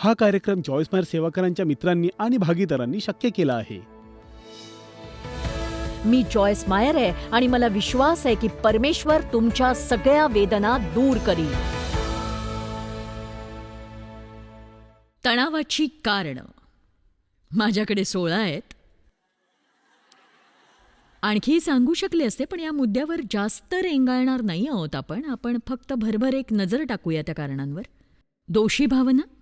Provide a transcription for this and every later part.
हा कार्यक्रम जॉईसमायर सेवाकरांच्या मित्रांनी आणि भागीदारांनी शक्य केला आहे. मी जॉयस मायर आहे आणि मला विश्वास आहे की परमेश्वर तुमच्या सगळ्या वेदना दूर करील. तणावाची कारणं. माझ्याकडे सोळा आहेत. आणखी सांगू शकले असते पण या मुद्द्यावर जास्त रेंगाळणार नाही आहोत आपण. आपण फक्त भरभर एक नजर टाकूया त्या कारणांवर. दोषी भावना?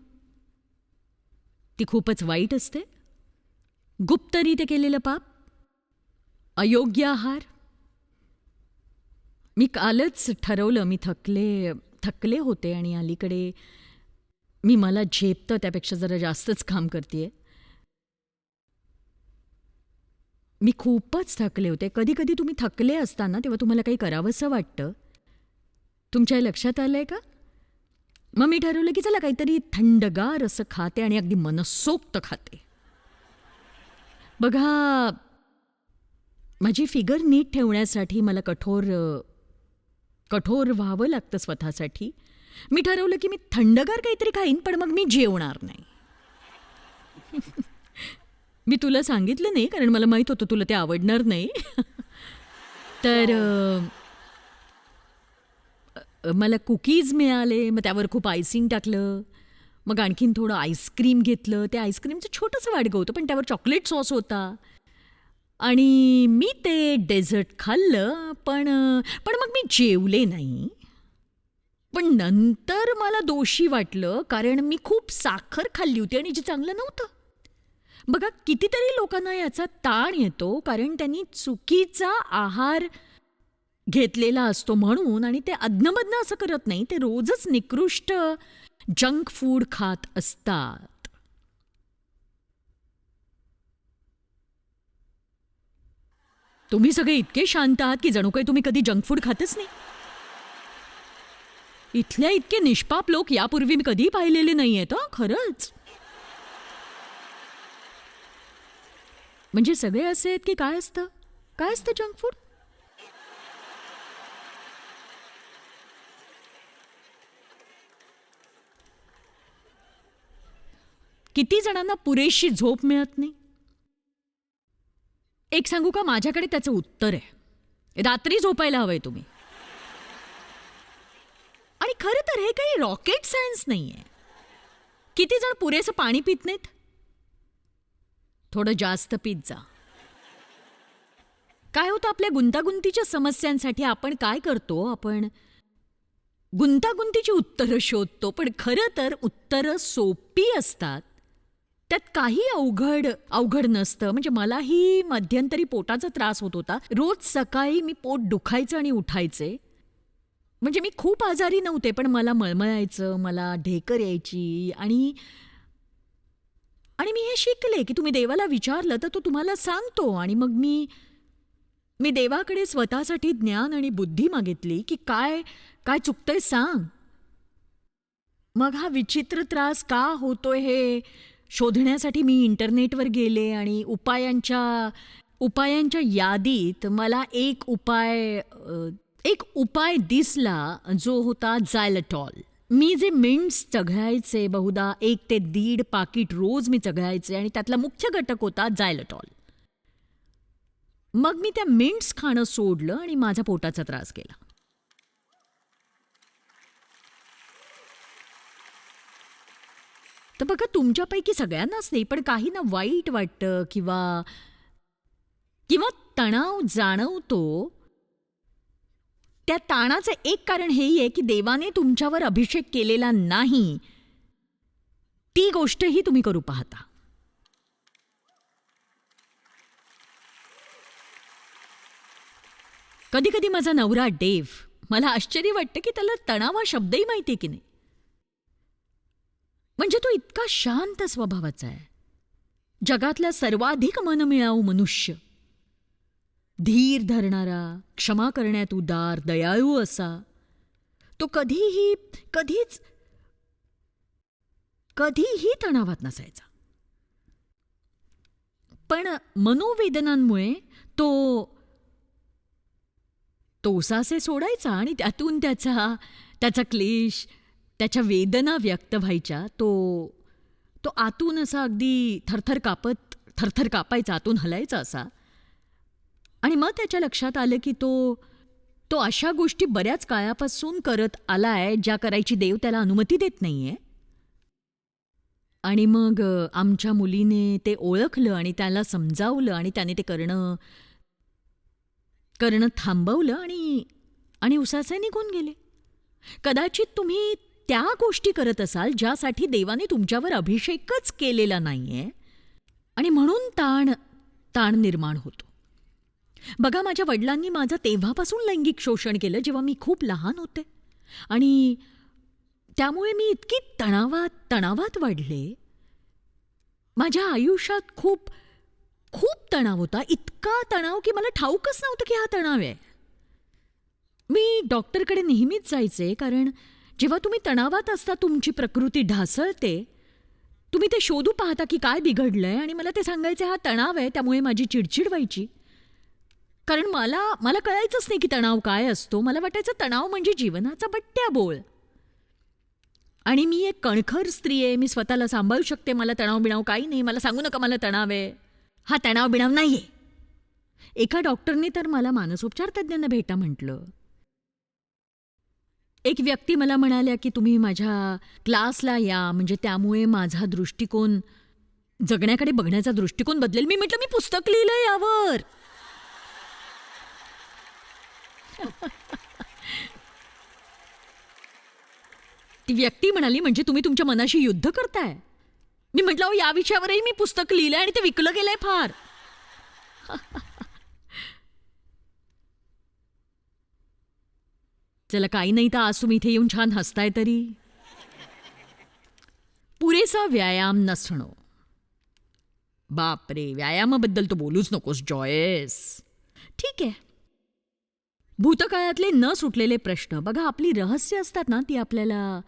ती खूपच वाईट असते. गुप्तरीते केलेलं पाप अयोग्य आहार. मी कालच ठरवलं मी थकले थकले होते आणि अलीकडे मी मला झेपतं त्यापेक्षा जरा जास्तच काम करते मी खूपच थकले होते. कधी कधी तुम्ही थकले असताना तेव्हा तुम्हाला काही करावंसं वाटतं? तुमच्या लक्षात आलं आहे का? मग मी ठरवलं की चला काहीतरी थंडगार असं खाते आणि अगदी मनसोक्त खाते. बघा माझी फिगर नीट ठेवण्यासाठी मला कठोर कठोर व्हावं लागतं स्वतःसाठी. मी ठरवलं की मी थंडगार काहीतरी खाईन पण मग मी जेवणार नाही. मी तुला सांगितलं नाही कारण मला माहीत होतं तुला ते आवडणार नाही. तर मला कुकीज मिळाले मग त्यावर खूप आयसिंग टाकलं. मग आणखीन थोडं आईस्क्रीम घेतलं. ते आईस्क्रीमचं छोटंसं वाडगं होतं पण त्यावर चॉकलेट सॉस होता. आणि मी ते डेझर्ट खाल्लं पण पण मग मी जेवले नाही. पण नंतर मला दोषी वाटलं कारण मी खूप साखर खाल्ली होती आणि जे चांगलं नव्हतं. बघा कितीतरी लोकांना याचा ताण येतो कारण त्यांनी चुकीचा आहार घेतलेला असतो म्हणून आणि ते अज्ञमधनं असं करत नाही ते रोजच निकृष्ट जंक फूड खात असतात. तुम्ही सगळे इतके शांत आहात की जणू काही तुम्ही कधी जंक फूड खातच नाही? इथल्या इतके निष्पाप लोक यापूर्वी मी कधी पाहिलेले नाही आहेत खरंच. म्हणजे सगळे असे आहेत की काय असतं? काय असतं जंक फूड? किती जणांना पुरेशी झोप मिळत नाही? एक सांगू का माझ्याकडे त्याचं उत्तर आहे. रात्री झोपायला हवंय तुम्ही. आणि खरं तर हे काही रॉकेट सायन्स नाही आहे किती जण पुरेसं पाणी पित नाहीत? थोडं जास्त पित जा. काय होतं आपल्या गुंतागुंतीच्या समस्यांसाठी आपण काय करतो? आपण गुंतागुंतीची उत्तरं शोधतो पण खरं तर उत्तरं सोपी असतात. त्यात काही अवघड अवघड नसतं. म्हणजे मलाही मध्यंतरी पोटाचा त्रास होत होता. रोज सकाळी मी पोट दुखायचं आणि उठायचे. म्हणजे मी खूप आजारी नव्हते पण मला मळमळायचं मला ढेकर यायची आणि आणि मी हे शिकले की तुम्ही देवाला विचारलं तर तो तुम्हाला सांगतो. आणि मग मी मी देवाकडे स्वतःसाठी ज्ञान आणि बुद्धी मागितली की काय काय चुकतंय सांग. मग हा विचित्र त्रास का होतोय हे शोधण्यासाठी मी इंटरनेटवर गेले आणि उपायांच्या उपायांच्या यादीत मला एक उपाय एक उपाय दिसला जो होता जायलटॉल मी जे मिंट्स चघळायचे बहुधा एक ते दीड पाकिट रोज मी चघळायचे आणि त्यातला मुख्य घटक होता जायलटॉल मग मी त्या मिंट्स खाणं सोडलं आणि माझ्या पोटाचा त्रास गेला तर बघा तुमच्यापैकी सगळ्यांनाच नाही पण काहींना वाईट वाटतं किंवा किंवा तणाव जाणवतो. त्या ताणाचं एक कारण हेही आहे की देवाने तुमच्यावर अभिषेक केलेला नाही. ती गोष्टही तुम्ही करू पाहता. कधी कधी माझा नवरा डेव मला आश्चर्य वाटतं की त्याला तणाव हा शब्दही माहिती आहे की नाही. म्हणजे तो इतका शांत स्वभावाचा आहे. जगातला सर्वाधिक मनमिळाऊ मनुष्य. धीर धरणारा क्षमा करण्यात उदार दयाळू असा. तो कधीही कधीच कधीही तणावात नसायचा. पण मनोवेदनांमुळे तो तोसासे सोडायचा आणि त्यातून त्याचा त्याचा क्लेश त्याच्या वेदना व्यक्त व्हायच्या. तो तो आतून असा अगदी थरथर कापत थरथर कापायचा आतून हलायचा असा. आणि मग त्याच्या लक्षात आलं की तो तो अशा गोष्टी बऱ्याच काळापासून करत आलाय ज्या करायची देव त्याला अनुमती देत नाहीये. आणि मग आमच्या मुलीने ते ओळखलं आणि त्याला समजावलं आणि त्याने ते करणं करणं थांबवलं आणि आणि उसाचे निघून गेले. कदाचित तुम्ही त्या गोष्टी करत असाल ज्यासाठी देवाने तुमच्यावर अभिषेकच केलेला नाही आहे आणि म्हणून ताण ताण निर्माण होतो. बघा माझ्या वडिलांनी माझं तेव्हापासून लैंगिक शोषण केलं जेव्हा मी खूप लहान होते. आणि त्यामुळे मी इतकी तणावात तणावात वाढले. माझ्या आयुष्यात खूप खूप तणाव होता. इतका तणाव की मला ठाऊकच नव्हतं की हा तणाव आहे. मी डॉक्टरकडे नेहमीच जायचे कारण जेव्हा तुम्ही तणावात असता तुमची प्रकृती ढासळते. तुम्ही ते शोधू पाहता की काय बिघडलंय आणि मला ते सांगायचे हा तणाव आहे त्यामुळे माझी चिडचिड व्हायची. कारण मला मला कळायचंच नाही की तणाव काय असतो. मला वाटायचं तणाव म्हणजे जीवनाचा बट्ट्या बोळ. आणि मी एक कणखर स्त्री आहे. मी स्वतःला सांभाळू शकते. मला तणाव बिणाव काही नाही. मला सांगू नका मला तणाव आहे. हा तणाव बिणाव नाहीये. एका डॉक्टरने तर मला मानसोपचार तज्ज्ञांना भेटा म्हटलं. एक व्यक्ती मला म्हणाल्या की तुम्ही माझ्या क्लासला या म्हणजे त्यामुळे माझा दृष्टिकोन जगण्याकडे बघण्याचा दृष्टिकोन बदलेल. मी म्हटलं मी पुस्तक लिहिलंय यावर. ती व्यक्ती म्हणाली म्हणजे तुम्ही तुमच्या मनाशी युद्ध करताय? मी म्हटलं अहो या विषयावरही मी पुस्तक लिहिलंय आणि ते विकलं गेलंय फार. चला काही नाही तर आज तुम्ही इथे येऊन छान हसताय तरी. पुरेसा व्यायाम नसणं. बापरे व्यायामाबद्दल तर बोलूच नकोस जॉयस. ठीक. आहे भूतकाळातले न सुटलेले प्रश्न बघा आपली रहस्य असतात ना ती आपल्याला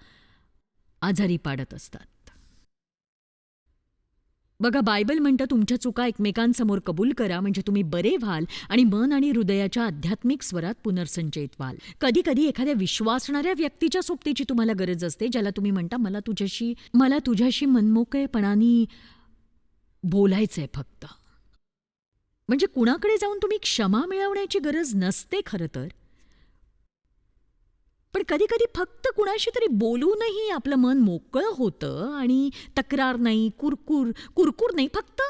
आजारी पाडत असतात. बघा बायबल म्हणतं तुमच्या चुका एकमेकांसमोर कबूल करा म्हणजे तुम्ही बरे व्हाल आणि मन आणि हृदयाच्या आध्यात्मिक स्वरात पुनर्संचयित व्हाल. कधी कधी एखाद्या विश्वासणाऱ्या व्यक्तीच्या सोबतीची तुम्हाला गरज असते ज्याला तुम्ही म्हणता मला तुझ्याशी मला तुझ्याशी मनमोकळेपणाने बोलायचंय फक्त. म्हणजे कुणाकडे जाऊन तुम्ही क्षमा मिळवण्याची गरज नसते खरं तर. पण कधी कधी फक्त कुणाशी तरी बोलूनही आपलं मन मोकळं होतं आणि तक्रार नाही कुरकुर कुरकुर नाही फक्त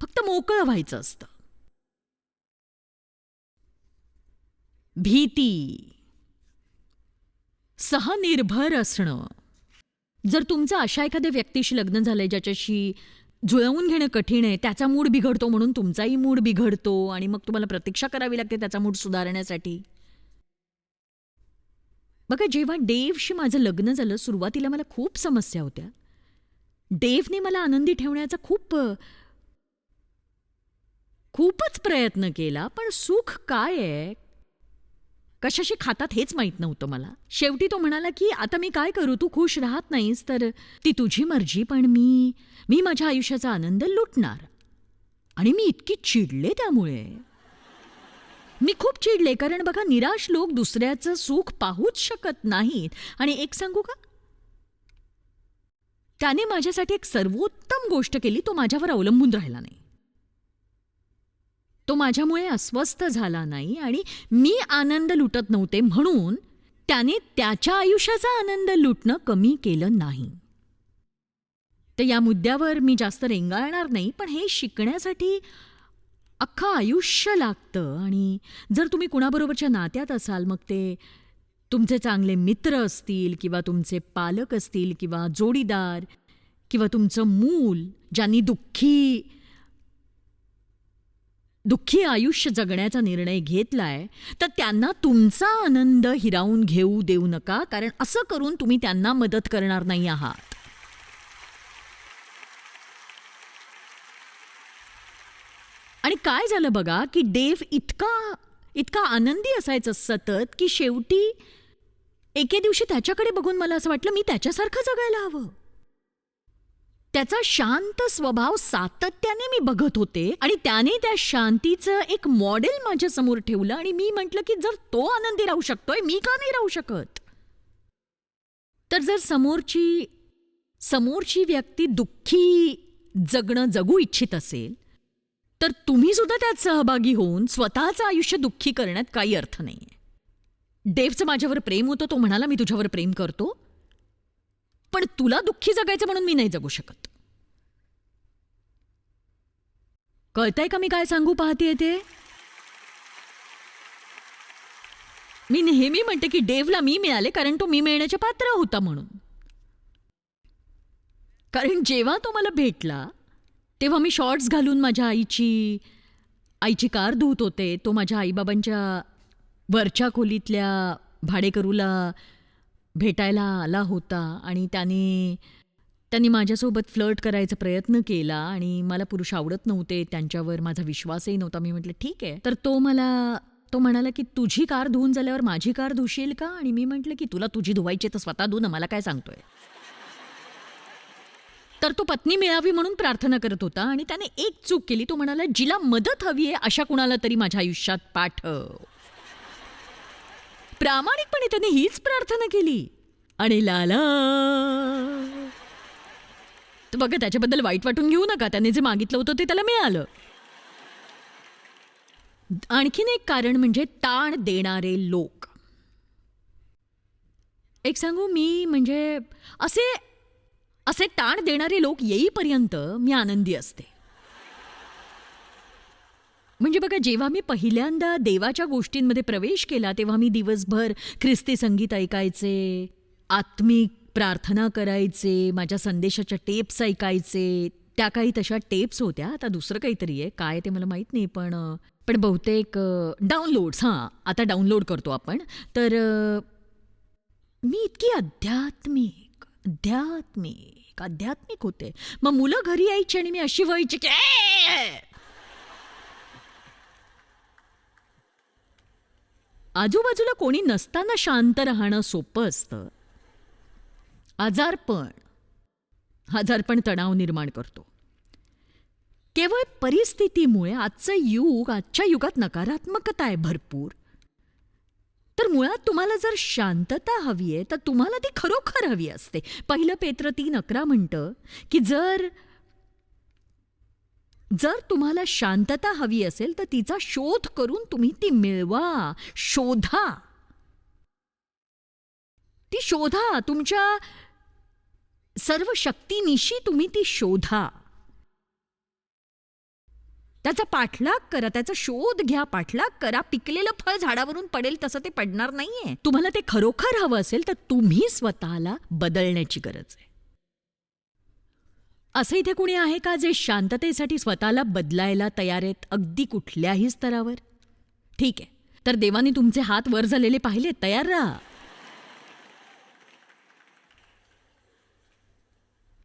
फक्त मोकळं व्हायचं असतं. भीती. सहनिर्भर असणं. जर तुमचं अशा एखाद्या व्यक्तीशी लग्न झालंय ज्याच्याशी जुळवून घेणं कठीण आहे त्याचा मूड बिघडतो म्हणून तुमचाही मूड बिघडतो आणि मग तुम्हाला प्रतीक्षा करावी लागते त्याचा मूड सुधारण्यासाठी. बघा जेव्हा डेवशी माझं लग्न झालं सुरुवातीला मला खूप समस्या होत्या. डेवने मला आनंदी ठेवण्याचा खूप खूपच प्रयत्न केला पण सुख काय आहे? कशाशी खातात हेच माहीत नव्हतं मला. शेवटी तो म्हणाला की आता मी काय करू? तू खुश राहत नाहीस तर ती तुझी मर्जी पण मी मी माझ्या आयुष्याचा आनंद लुटणार. आणि मी इतकी चिडले त्यामुळे. मी खूप चिडले कारण बघा निराश लोक दुसऱ्याचं सुख पाहूच शकत नाहीत. आणि एक सांगू का? त्याने माझ्यासाठी एक सर्वोत्तम गोष्ट केली तो माझ्यावर अवलंबून राहिला नाही. तो माझ्यामुळे अस्वस्थ झाला नाही आणि मी आनंद लुटत नव्हते म्हणून त्याने त्याच्या आयुष्याचा आनंद लुटणं कमी केलं नाही. तर या मुद्द्यावर मी जास्त रेंगाळणार नाही पण हे शिकण्यासाठी अख्खं आयुष्य लागतं. आणि जर तुम्ही कुणाबरोबरच्या नात्यात असाल मग ते तुमचे चांगले मित्र असतील किंवा तुमचे पालक असतील किंवा जोडीदार किंवा तुमचं मूल ज्यांनी दुःखी दुःखी आयुष्य जगण्याचा निर्णय घेतलाय तर त्यांना तुमचा आनंद हिरावून घेऊ देऊ नका कारण असं करून तुम्ही त्यांना मदत करणार नाही आहात. आणि काय झालं बघा की डेव इतका इतका आनंदी असायचं सतत की शेवटी एके दिवशी त्याच्याकडे बघून मला असं वाटलं मी त्याच्यासारखं जगायला हवं. त्याचा शांत स्वभाव सातत्याने मी बघत होते आणि त्याने त्या शांतीचं एक मॉडेल माझ्यासमोर ठेवलं आणि मी म्हटलं की जर तो आनंदी राहू शकतोय मी का नाही राहू शकत? तर जर समोरची समोरची व्यक्ती दुःखी जगणं जगू इच्छित असेल तर तुम्ही सुद्धा त्यात सहभागी होऊन स्वतःचं आयुष्य दुःखी करण्यात काही अर्थ नाहीये. देवचं माझ्यावर प्रेम होतं तो म्हणाला मी तुझ्यावर प्रेम करतो. पण तुला दुःखी जगायचं म्हणून मी नाही जगू शकत. कळतंय का मी काय सांगू पाहतेय ते? मी नेहमी म्हणते की डेव्हला मी मिळाले कारण तो मी मिळण्याच्या पात्र होता म्हणून. कारण जेव्हा तो मला भेटला तेव्हा मी शॉर्ट्स घालून माझ्या आईची आईची कार धुत होते. तो माझ्या आईबाबांच्या वरच्या खोलीतल्या भाडेकरूला भेटायला आला होता आणि त्याने त्यांनी माझ्यासोबत फ्लर्ट करायचा प्रयत्न केला आणि मला पुरुष आवडत नव्हते. त्यांच्यावर माझा विश्वासही नव्हता. मी म्हटलं ठीक आहे. तर तो मला तो म्हणाला की तुझी कार धुवून झाल्यावर माझी कार धुशील का? आणि मी म्हटलं की तुला तुझी धुवायची तर स्वतः धुवून मला काय सांगतोय? तर तो पत्नी मिळावी म्हणून प्रार्थना करत होता आणि त्याने एक चूक केली. तो म्हणाला जिला मदत हवी आहे अशा कुणाला तरी माझ्या आयुष्यात पाठव. प्रामाणिकपणे त्याने हीच प्रार्थना केली. आणि लाला. तर बघा त्याच्याबद्दल वाईट वाटून घेऊ नका. त्याने जे मागितलं होतं ते त्याला मिळालं. आणखीन एक कारण म्हणजे ताण देणारे लोक. एक सांगू मी म्हणजे असे असे ताण देणारे लोक येईपर्यंत मी आनंदी असते. म्हणजे बघा जेव्हा मी पहिल्यांदा देवाच्या गोष्टींमध्ये प्रवेश केला तेव्हा मी दिवसभर ख्रिस्ती संगीत ऐकायचे आत्मिक प्रार्थना करायचे माझ्या संदेशाच्या टेप्स ऐकायचे. त्या काही तशा टेप्स होत्या आता दुसरं काहीतरी आहे. काय ते मला माहीत नाही पण पण बहुतेक डाउनलोड्स हां आता डाउनलोड करतो आपण. तर मी इतकी आध्यात्मिक आध्यात्मिक आध्यात्मिक होते. मग मुलं घरी यायची आणि मी अशी व्हायची की आजूबाजूला कोणी नसताना शांत राहणं सोपं असतं. आजारपण आजारपण तणाव निर्माण करतो. केवळ परिस्थितीमुळे आजचं युग आजच्या युगात नकारात्मकता आहे भरपूर. तर मुळात तुम्हाला जर शांतता हवी आहे तर तुम्हाला ती खरोखर हवी असते. पहिलं पेत्र तीन अकरा म्हणतं की जर जर तुम्हाला शांतता हवी असेल तर तिचा शोध करून तुम्ही ती मिळवा. शोधा. ती शोधा. तुमच्या सर्व शक्तीनिशी तुम्ही ती शोधा. त्याचा पाठलाग करा त्याचा शोध घ्या पाठलाग करा. पिकलेलं फळ झाडावरून पडेल तसं ते पडणार नाहीये. तुम्हाला ते खरोखर हवं असेल तर तुम्ही स्वतःला बदलण्याची गरज आहे. असं इथे कुणी आहे का जे शांततेसाठी स्वतःला बदलायला तयार आहेत? अगदी कुठल्याही स्तरावर? ठीक आहे. तर देवाने तुमचे हात वर झालेले पाहिले तयार राहा.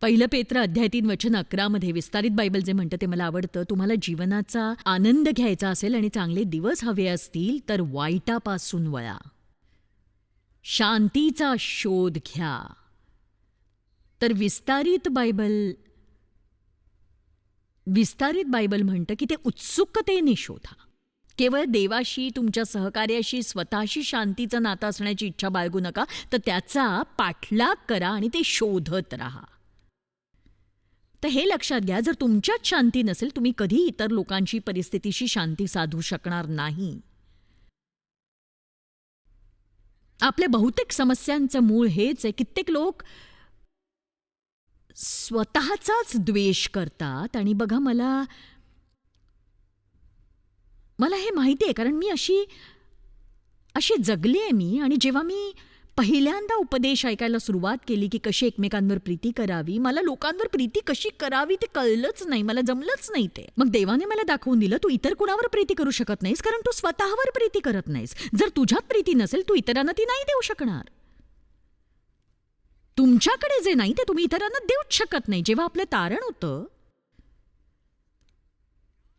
पहिलं पेत्र अध्याय तीन वचन अकरामध्ये विस्तारित बायबल जे म्हणतं ते मला आवडतं. तुम्हाला जीवनाचा आनंद घ्यायचा असेल आणि चांगले दिवस हवे असतील तर वाईटापासून वळा. शांतीचा शोध घ्या. तर विस्तारित बायबल विस्तारित बायबल म्हणतं की ते उत्सुकतेने शोधा. केवळ देवाशी तुमच्या सहकार्याशी स्वतःशी शांतीचं नातं असण्याची इच्छा बाळगू नका तर त्याचा पाठलाग करा आणि ते शोधत राहा. तर हे लक्षात घ्या जर तुमच्यात शांती नसेल तुम्ही कधी इतर लोकांची परिस्थितीशी शांती साधू शकणार नाही. आपल्या बहुतेक समस्यांचं मूळ हेच आहे कित्येक लोक स्वतःचाच द्वेष करतात. आणि बघा मला मला हे माहिती आहे कारण मी अशी अशी जगली आहे मी. आणि जेव्हा मी पहिल्यांदा उपदेश ऐकायला सुरुवात केली की कशी एकमेकांवर प्रीती करावी? मला लोकांवर प्रीती कशी करावी ते कळलंच नाही. मला जमलंच नाही ते. मग देवाने मला दाखवून दिलं तू इतर कुणावर प्रीती करू शकत नाहीस कारण तू स्वतःवर प्रीती करत नाहीस. जर तुझ्यात प्रीती नसेल तू इतरांना ती नाही देऊ शकणार. तुमच्याकडे जे नाही ते तुम्ही इतरांना देऊच शकत नाही. जेव्हा आपलं तारण होतं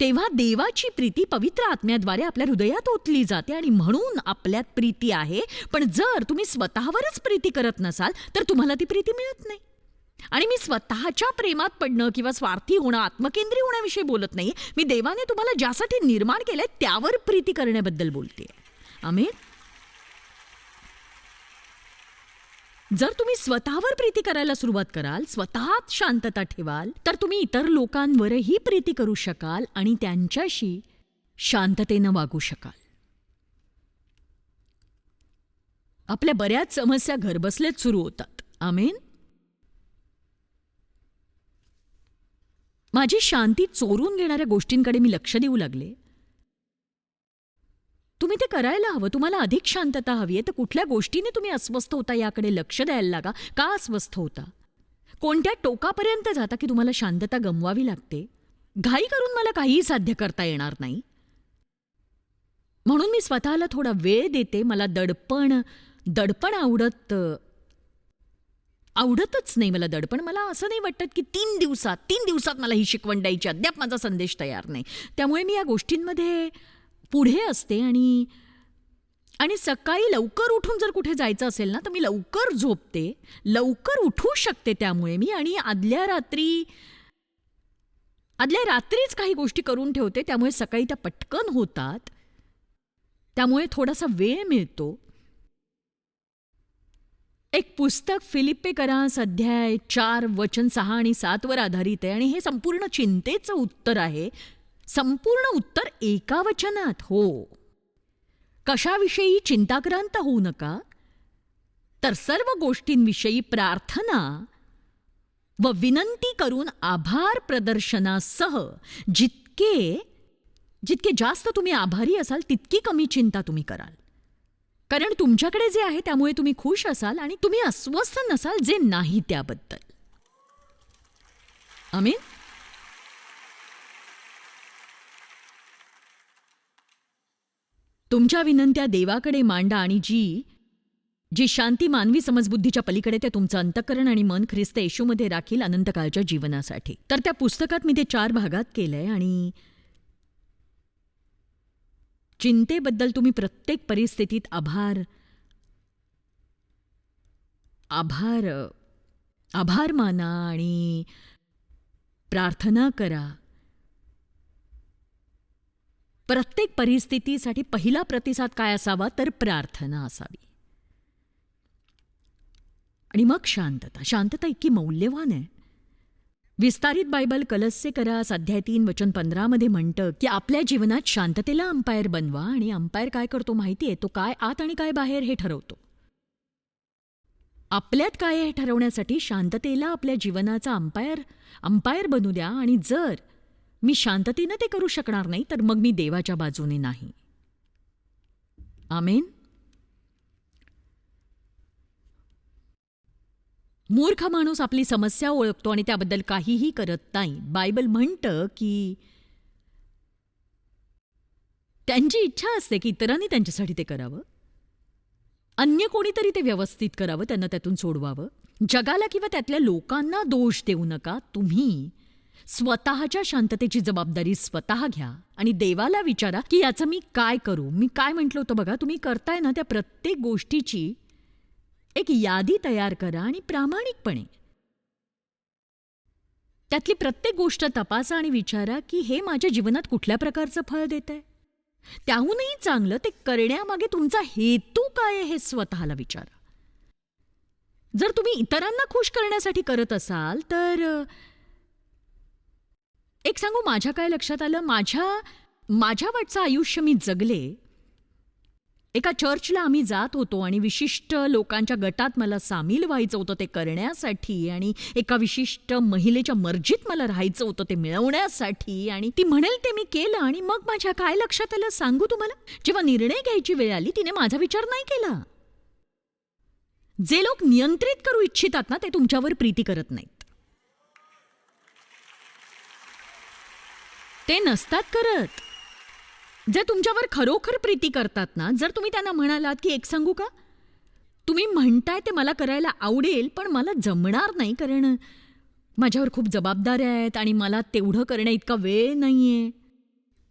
तेव्हा देवाची प्रीती पवित्र आत्म्याद्वारे आपल्या हृदयात ओतली जाते आणि म्हणून आपल्यात प्रीती आहे. पण जर तुम्ही स्वतःवरच प्रीती करत नसाल तर तुम्हाला ती प्रीती मिळत नाही. आणि मी स्वतःच्या प्रेमात पडणं किंवा स्वार्थी होणं आत्मकेंद्री होण्याविषयी बोलत नाही. मी देवाने तुम्हाला ज्यासाठी निर्माण केलंय त्यावर प्रीती करण्याबद्दल बोलते आम्ही जर तुम्ही स्वतःवर प्रीती करायला सुरुवात कराल स्वतःत शांतता ठेवाल तर तुम्ही इतर लोकांवरही प्रीती करू शकाल आणि त्यांच्याशी शांततेनं वागू शकाल. आपल्या बऱ्याच समस्या घरबसल्याच सुरू होतात. आमेन? माझी शांती चोरून घेणाऱ्या गोष्टींकडे मी लक्ष देऊ लागले. तुम्ही ते करायला हवं. तुम्हाला अधिक शांतता हवी आहे. तर कुठल्या गोष्टीने तुम्ही अस्वस्थ होता याकडे लक्ष द्यायला लागा. का अस्वस्थ होता? कोणत्या टोकापर्यंत जाता की तुम्हाला शांतता गमवावी लागते? घाई करून मला काहीही साध्य करता येणार नाही. म्हणून मी स्वतःला थोडा वेळ देते. मला दडपण दडपण आवडत आवडतच नाही मला दडपण. मला असं नाही वाटत की तीन दिवसात तीन दिवसात मला ही शिकवण द्यायची. अद्याप माझा संदेश तयार नाही. त्यामुळे मी या गोष्टींमध्ये पुढे असते आणि आणि सकाळी लवकर उठून जर कुठे जायचं असेल ना तर मी लवकर झोपते. लवकर उठू शकते त्यामुळे मी आणि आदल्या रात्री आदल्या रात्रीच काही गोष्टी करून ठेवते. त्यामुळे सकाळी त्या पटकन होतात. त्यामुळे थोडासा वेळ मिळतो. एक पुस्तक फिलिप्पे करा सध्या चार वचन सहा आणि सातवर आधारित आहे आणि हे संपूर्ण चिंतेचं उत्तर आहे. संपूर्ण उत्तर एका वचनात हो. कशाविषयी चिंताक्रांत होऊ नका. तर सर्व गोष्टींविषयी प्रार्थना व विनंती करून आभार प्रदर्शनासह जितके जितके जास्त तुम्ही आभारी असाल तितकी कमी चिंता तुम्ही कराल. कारण तुमच्याकडे जे आहे त्यामुळे तुम्ही खुश असाल आणि तुम्ही अस्वस्थ नसाल जे नाही त्याबद्दल. आमीन? तुमच्या विनंत्या देवाकडे मांडा आणि जी जी शांती मानवी समजबुद्धीच्या पलीकडे ते तुमचं अंतकरण आणि मन ख्रिस्त येशूमध्ये राखील अनंतकाळच्या जीवनासाठी. तर त्या पुस्तकात मी ते चार भागात केलंय आणि चिंतेबद्दल तुम्ही प्रत्येक परिस्थितीत आभार आभार आभार माना आणि प्रार्थना करा. प्रत्येक परिस्थितीसाठी पहिला प्रतिसाद काय असावा? तर प्रार्थना असावी. आणि मग शांतता. शांतता इतकी मौल्यवान आहे. विस्तारित बायबल कलस्य करा अध्याय तीन वचन पंधरामध्ये म्हणतं की आपल्या जीवनात शांततेला अंपायर बनवा आणि अंपायर काय करतो माहितीये तो काय आत आणि काय बाहेर हे ठरवतो. आपल्यात काय हे ठरवण्यासाठी शांततेला आपल्या जीवनाचा अंपायर अंपायर बनू द्या आणि जर मी शांततेनं ते करू शकणार नाही तर मग मी देवाच्या बाजूने नाही. आमेन? मूर्ख माणूस आपली समस्या ओळखतो आणि त्याबद्दल काहीही करत नाही. बायबल म्हणतं की त्यांची इच्छा असते की इतरांनी त्यांच्यासाठी ते करावं. अन्य कोणीतरी ते व्यवस्थित करावं त्यांना त्यातून सोडवावं. जगाला किंवा त्यातल्या लोकांना दोष देऊ नका. तुम्ही स्वतःच्या शांततेची जबाबदारी स्वतः घ्या आणि देवाला विचारा की याचं मी काय करू? मी काय म्हटलं होतं बघा? तुम्ही करताय ना त्या प्रत्येक गोष्टीची एक यादी तयार करा आणि प्रामाणिकपणे. त्यातली प्रत्येक गोष्ट तपासा आणि विचारा की हे माझ्या जीवनात कुठल्या प्रकारचं फळ देत आहे त्याहूनही चांगलं ते करण्यामागे तुमचा हेतू काय आहे हे स्वतःला विचारा. जर तुम्ही इतरांना खुश करण्यासाठी करत असाल तर एक सांगू माझ्या काय लक्षात आलं? माझ्या माझ्या वाटचं आयुष्य मी जगले. एका चर्चला आम्ही जात होतो आणि विशिष्ट लोकांच्या गटात मला सामील व्हायचं होतं ते करण्यासाठी आणि एका विशिष्ट महिलेच्या मर्जीत मला राहायचं होतं ते मिळवण्यासाठी आणि ती म्हणेल ते मी केलं आणि मग माझ्या काय लक्षात आलं सांगू तुम्हाला? जेव्हा निर्णय घ्यायची वेळ आली तिने माझा विचार नाही केला. जे लोक नियंत्रित करू इच्छितात ना ते तुमच्यावर प्रीती करत नाहीत. ते नसतात करत. जे तुमच्यावर खरोखर प्रीती करतात ना जर तुम्ही त्यांना म्हणालात की एक सांगू का? तुम्ही म्हणताय ते मला करायला आवडेल पण मला जमणार नाही कारण माझ्यावर खूप जबाबदाऱ्या आहेत आणि मला तेवढं करण्या इतका वेळ नाहीये.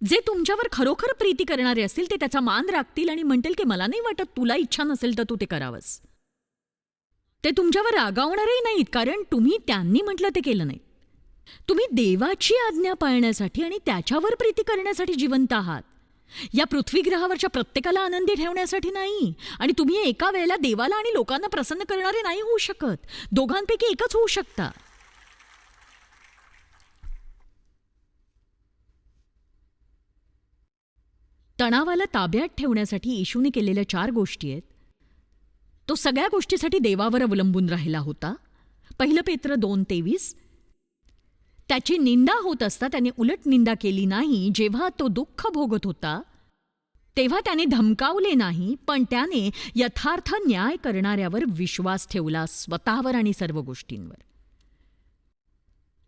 जे तुमच्यावर खरोखर प्रीती करणारे असतील ते त्याचा मान राखतील आणि म्हणतील की मला नाही वाटत तुला इच्छा नसेल तर तू ते करावंस. ते तुमच्यावर रागावणारही नाहीत कारण तुम्ही त्यांनी म्हटलं ते केलं नाही. तुम्ही देवाची आज्ञा पाळण्यासाठी आणि त्याच्यावर प्रीती करण्यासाठी जिवंत आहात. या पृथ्वीग्रहावरच्या प्रत्येकाला आनंदी ठेवण्यासाठी नाही आणि तुम्ही एका वेळेला देवाला आणि लोकांना प्रसन्न करणारे नाही होऊ शकत. दोघांपैकी एकच होऊ शकता. तणावाला ताब्यात ठेवण्यासाठी येशूने केलेल्या चार गोष्टी आहेत. तो सगळ्या गोष्टीसाठी देवावर अवलंबून राहिला होता. पहिलं पेत्र दोन तेवीस त्याची निंदा होत असता त्याने उलट निंदा केली नाही जेव्हा तो दुःख भोगत होता तेव्हा त्याने धमकावले नाही पण त्याने यथार्थ न्याय करणाऱ्यावर विश्वास ठेवला स्वतःवर आणि सर्व गोष्टींवर.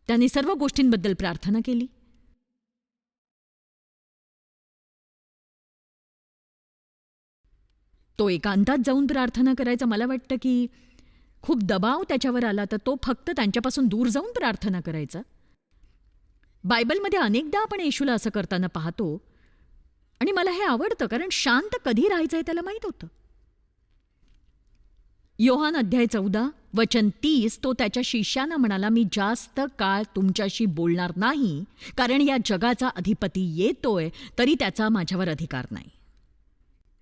त्याने सर्व गोष्टींबद्दल प्रार्थना केली. तो एकांतात जाऊन प्रार्थना करायचा. मला वाटतं की खूप दबाव त्याच्यावर आला तर तो फक्त त्यांच्यापासून दूर जाऊन प्रार्थना करायचा. बायबलमध्ये अनेकदा आपण येशूला असं करताना पाहतो. आणि मला हे आवडतं कारण शांत कधी राहायचं आहे त्याला माहीत होतं. योहान अध्याय चौदा वचन तीस तो त्याच्या शिष्यांना म्हणाला मी जास्त काळ तुमच्याशी बोलणार नाही कारण या जगाचा अधिपती येतोय तरी त्याचा माझ्यावर अधिकार नाही.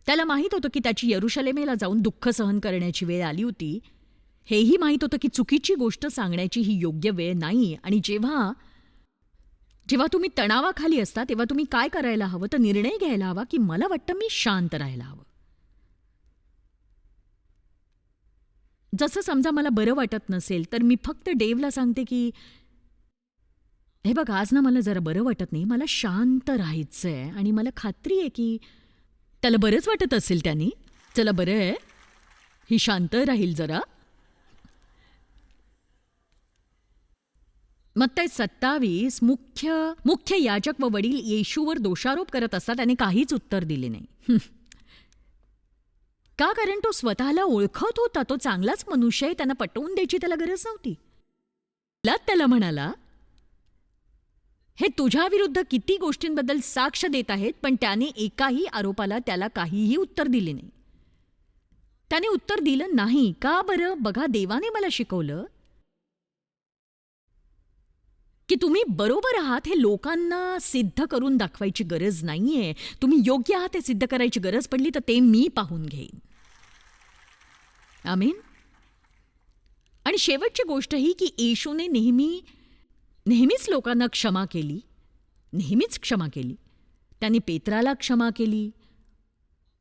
त्याला माहीत होतं की त्याची यरुशलेमेला जाऊन दुःख सहन करण्याची वेळ आली होती. हेही माहीत होतं की चुकीची गोष्ट सांगण्याची ही योग्य वेळ नाही. आणि जेव्हा जेव्हा तुम्ही तणावाखाली असता तेव्हा तुम्ही काय करायला हवं? तर निर्णय घ्यायला हवा की मला वाटतं मी शांत राहायला हवं. जसं समजा मला बरं वाटत नसेल तर मी फक्त डेवला सांगते की हे बघ आज ना मला जरा बरं वाटत नाही मला शांत राहायचं आहे आणि मला खात्री आहे की त्याला बरंच वाटत असेल त्यांनी. चला बरं आहे. ही शांत राहील जरा. मग ते सत्तावीस मुख्य मुख्य याजक व वडील येशूवर दोषारोप करत असता त्याने काहीच उत्तर दिले नाही. का कारण तो स्वतःला ओळखत होता? तो चांगलाच मनुष्य आहे त्यांना पटवून द्यायची त्याला गरज नव्हती. त्याला म्हणाला हे तुझ्या विरुद्ध किती गोष्टींबद्दल साक्ष देत आहेत पण त्याने एकाही आरोपाला त्याला काहीही उत्तर दिले नाही. त्याने उत्तर दिलं नाही. का बरं? बघा देवाने मला शिकवलं की तुम्ही बरोबर आहात हे लोकांना सिद्ध करून दाखवायची गरज नाहीये. तुम्ही योग्य आहात हे सिद्ध करायची गरज पडली तर ते मी पाहून घेईन. आमीन? आणि शेवटची गोष्ट ही की येशूने नेहमी नेहमीच लोकांना क्षमा केली. नेहमीच क्षमा केली. त्यांनी पेत्राला क्षमा केली.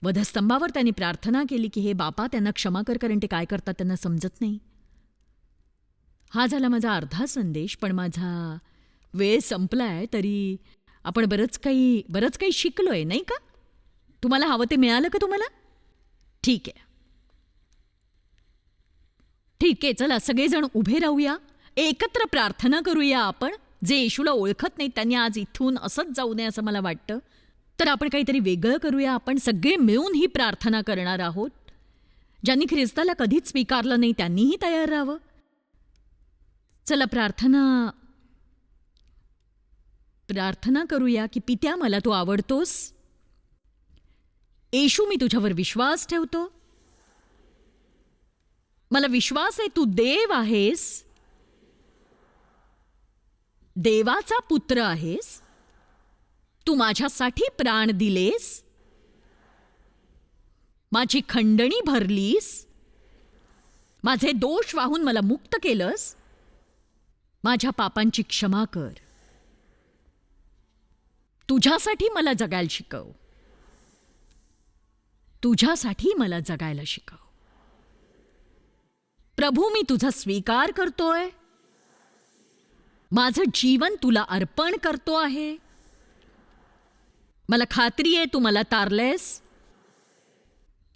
वधस्तंभावर त्यांनी प्रार्थना केली की हे बापा त्यांना क्षमा कर कारण ते काय करतात त्यांना समजत नाही. हा झाला माझा अर्धा संदेश पण माझा वेळ संपलाय तरी आपण बरंच काही बरंच काही शिकलोय नाही का? तुम्हाला हवं ते मिळालं का तुम्हाला? ठीक आहे. ठीक आहे चला सगळेजण उभे राहूया. एकत्र प्रार्थना करूया आपण. जे येशूला ओळखत नाही त्यांनी आज इथून असंच जाऊ नये असं मला वाटतं. तर आपण काहीतरी वेगळं करूया. आपण सगळे मिळून ही प्रार्थना करणार आहोत. ज्यांनी ख्रिस्ताला कधीच स्वीकारलं नाही त्यांनीही तयार राहावं. चला प्रार्थना प्रार्थना करूया की पित्या मला तू आवडतोस. येशू मी तुझ्यावर विश्वास ठेवतो. मला विश्वास आहे तू देव आहेस. देवाचा पुत्र आहेस. तू माझ्यासाठी प्राण दिलेस. माझी खंडणी भरलीस. माझे दोष वाहून मला मुक्त केलंस. माझ्या पापांची क्षमा कर. तुझ्यासाठी मला जगायला शिकव. तुझ्यासाठी मला जगायला शिकव. प्रभू मी तुझा स्वीकार करतोय. माझं जीवन तुला अर्पण करतो आहे. मला खात्री आहे तू मला तारलेस.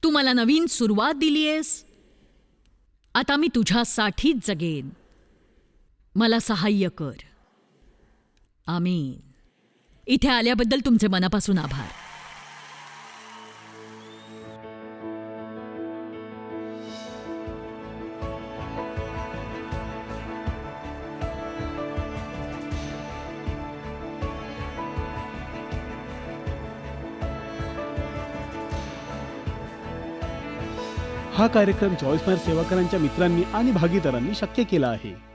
तू मला नवीन सुरुवात दिलीयस. आता मी तुझ्यासाठीच जगेन. मला सहाय्य कर. आमीन. इथे आल्याबद्दल तुमचे मनापासून आभार. हा कार्यक्रम चॉईस मायर सेवाकरांच्या मित्रांनी आणि भागीदारांनी शक्य केला आहे.